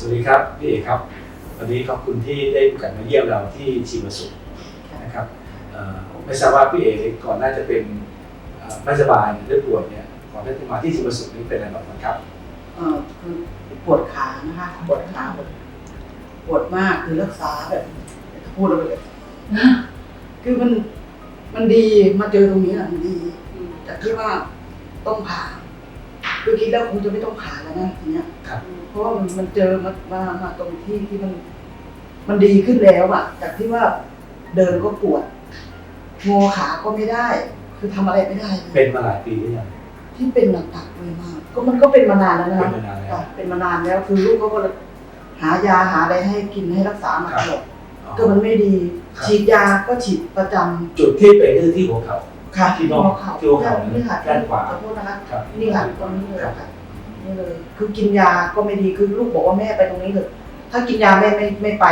สวัสดีครับพี่เอกครับวันนี้ขอบคุณที่ได้โอกาสมาเยี่ยมเราที่ชีวสุขนะครับไม่ทราบว่าพี่เอกก่อนน่าจะเป็นไม่สบายหรือปวยเนี่ยก่อนที่จะมาที่ชีวสุขนี่เป็นอะไรบ้างครับเออคือปวดขานะคะปวดขาปวดมากคือรักษาแบบพูดเลยคือมันมันดีมาเจอตรงนี้แหละมันดีจากที่ว่าต้องผ่า คือคิดแล้วคงจะไม่ต้องผ่าแล้วนะทีเนี้ยครับ เพราะว่ามันมันเจอมามามาตรงที่ที่มัน มันดีขึ้นแล้วอะจากที่ว่าเดินก็ปวดงอขาก็ไม่ได้ คือทำอะไรไม่ได้เลยเป็นมาหลายปีหรือยัง ที่เป็นหนักๆเลยมาก ก็มันก็เป็นมานานแล้วนะเป็คะนมานานแล้ว ค่ะเป็นมานานแล้วคือลูกเขาก็เลยหายาหาอะไรให้กินให้รักษามาตลอดอ๋อก็มันไม่ดี ครับ ฉีดยาก็ฉีดประจำจุดที่เป็นก็คือที่หัวเข่า ค่ะที่น้องหัวเข่าที่หัวเข่านี่ค่ะด้านขวาขอโทษนะคะครับนี่ค่ะตรงนี้เลยค่ะนี่เลยคือกินยาก็ไม่ดีคือลูกบอกว่าแม่ไปตรงนี้เถอะถ้ากินยาแม่ไม่ไม่ไป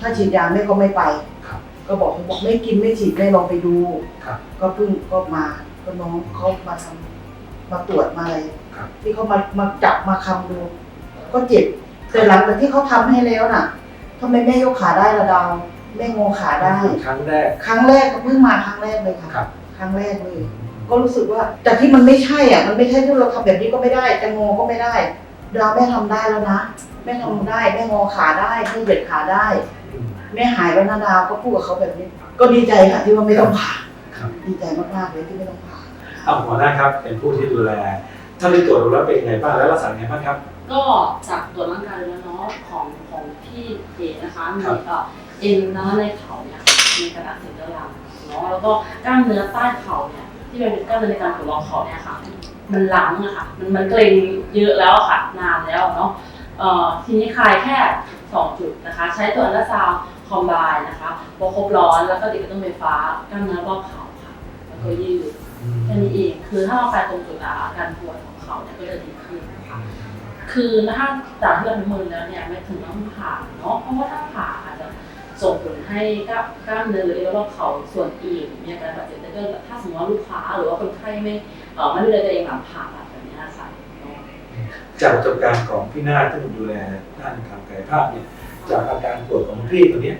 ถ้าฉีดยาแม่ก็ไม่ไปครับก็บอกเขาบอกไม่กินไม่ฉีดแม่ลองไปดูครับก็เพิ่งก็มาก็น้องเขามาทำมาตรวจมาอะไรครับที่เขามามาจับมาคำดู ก็เจ็บแต่หลังจากที่เขาทำให้แล้วน่ะทำไมแม่ยกขาได้ละดาวแม่งอขาได้ครั้งแรก ครั้งแรกก็เพิ่งมาครั้งแรกเลยค่ะ ครับครั้งแรกเลย ก็รู้สึกว่าจากที่มันไม่ใช่อะมันไม่ใช่ที่เราทำแบบนี้ก็ไม่ได้จะงอก็ไม่ได้ดาวแม่ทำได้แล้วนะแม่ทำได้แม่งอขาได้แม่เหยียดขาได้อืมแม่หายแล้วนะดาวก็พูดกับเขาแบบนี้ ก็ดีใจค่ะที่ว่าไม่ต้องผ่าครับดีใจมากๆเลยที่ไม่ต้องผ่าเอาหัวหน้าครับเป็นผู้ที่ดูแล ถ้าได้ตรวจดูแล้วเป็นไงบ้างแล้วรักษาไงบ้างครับ ก็จากตรวจร่างกายแล้วเนาะของของพี่เอนะคะมีครับเอ่อเอ็นนะคะในเข่าเนี่ยมีกระดาษเส้นเรื้อรัง เนาะแล้วก็กล้ามเนื้อใต้เข่าเนี่ยที่เป็นกล้ามเนื้อในการปวรองเข่าเนี่ยค่ะ มันหลังอะค่ะมันมันเกร็งเยอะแล้วค่ะนานแล้วเนาะเอ่อทีนี้คลายแค่สองจุดนะคะ ใช้ตัวอัลตราซาวคอมไบน์นะคะพอครบร้อนแล้วก็ติดกระตุ้นไฟฟ้ากล้ามเนื้อรอบเข่าค่ะแล้วก็ยืดแค่นี้เองคือถ้าเราไปตรงจุดอาการปวดของเขาเนี่ยก็จะดีขึ้นนะคะคือถ้าจากที่เราประเมินแล้วเนี่ยไม่ถึงต้องผ่าเนาะเพราะว่าถ้าผ่า ส่งผลให้กล้ามเนื้อหรือรอบเขาส่วนอื่นมีอาการบาดเจ็บได้ก็ถ้าสมมติว่าลูกค้าหรือว่าคนไข้ไม่เอ่ไม่ดูแลตัวเองหลังผ่าตัดแบบนี้นะคะเนาะจากประสบการณ์ของพี่นาที่ดูแลด้านการกายภาพเนี่ยจากอาการปวดของพี่ตัวเนี้ย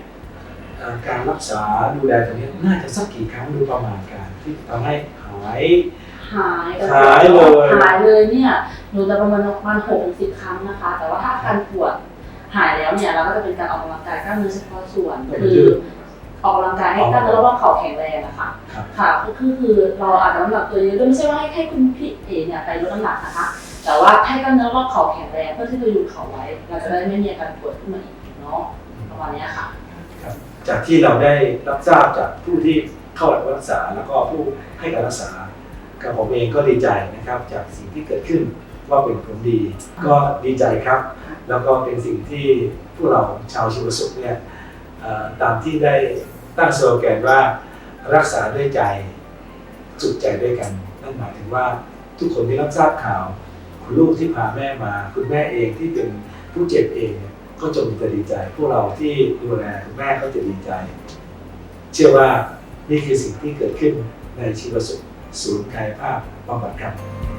การรักษาดูแลตัวเนี้ยน่าจะสักกี่ครั้งดูประมาณการที่ทำให้หายหายหายเลยหายเลยเนี่ยหนูจะประมาณประมาณหกสิบครั้งนะคะ แต่ว่าถ้าการปวด หายแล้วเนี่ยเราก็จะเป็นการออกกำลังกายกล้ามเนื้อเฉพาะส่วนเป็นคืยือดออกกำลังกายให้กล้ามเนื้อรอบเข่าแข็งแรงนะคะครับค่ะก็คือคือเราอาจจะน้ำหนักตัวเยอะด้วยไม่ใช่ว่าให้ให้คุณพี่เอเนี่ยไปลดน้ำหนักนะคะแต่ว่าให้กล้ามเนื้อรอบเข่าแข็งแรงเพื่อที่จะยุงเข่าไว้ เราจะได้ไม่มีอาการปวดขึ้นมาอีกเนาะประมาณเนี้ยค่ะครับจากที่เราได้รับทราบจากผู้ที่เข้ารับรักษาแล้วก็ผู้ให้การรักษากับผมเองก็ดีใจนะครับ จากสิ่งที่เกิดขึ้น ว่าเป็นผลดี ก็ดีใจครับ แล้วก็เป็นสิ่งที่พวกเราชาวชีวสุขเนี่ยเอ่อตามที่ได้ตั้งสโลแกนว่ารักษาด้วยใจสุขใจด้วยกัน นั่นหมายถึงว่าทุกคนที่รับทราบข่าว คุณลูกที่พาแม่มา คุณแม่เองที่เป็นผู้เจ็บเองเนี่ยก็จงจะดีใจ พวกเราที่ดูแลคุณแม่ก็จะดีใจ เชื่อว่านี่คือสิ่งที่เกิดขึ้นในชีวสุขศูนย์กายภาพบำบัดครับ